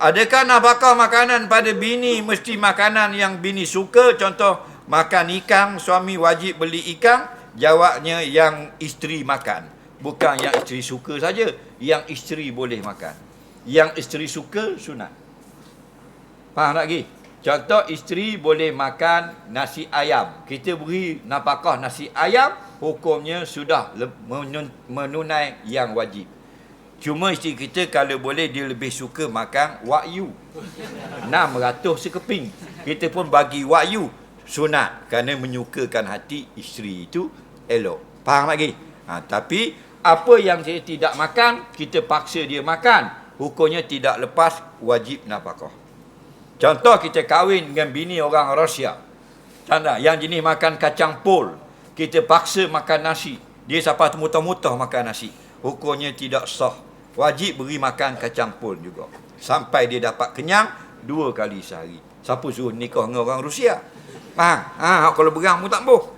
Adakah nafkah makanan pada bini mesti makanan yang bini suka? Contoh, makan ikan, suami wajib beli ikan. Jawabnya yang isteri makan. Bukan yang isteri suka saja. Yang isteri boleh makan. Yang isteri suka, sunat. Faham lagi? Contoh, isteri boleh makan nasi ayam. Kita beri nafkah nasi ayam, hukumnya sudah menunai yang wajib. Cuma isteri kita kalau boleh dia lebih suka makan wakyu. 600 sekeping. Kita pun bagi wakyu sunat kerana menyukakan hati isteri itu elok. Faham lagi? Ha, tapi apa yang saya tidak makan, kita paksa dia makan. Hukumnya tidak lepas wajib nafkah. Contoh kita kahwin dengan bini orang Rusia. Tanda yang jenis makan kacang pol. Kita paksa makan nasi. Dia sampai mutah-mutah makan nasi. Hukumnya tidak sah. Wajib beri makan kacang pol juga. Sampai dia dapat kenyang dua kali sehari. Siapa suruh nikah dengan orang Rusia? Faham? Ha, kalau berang pun tak boh.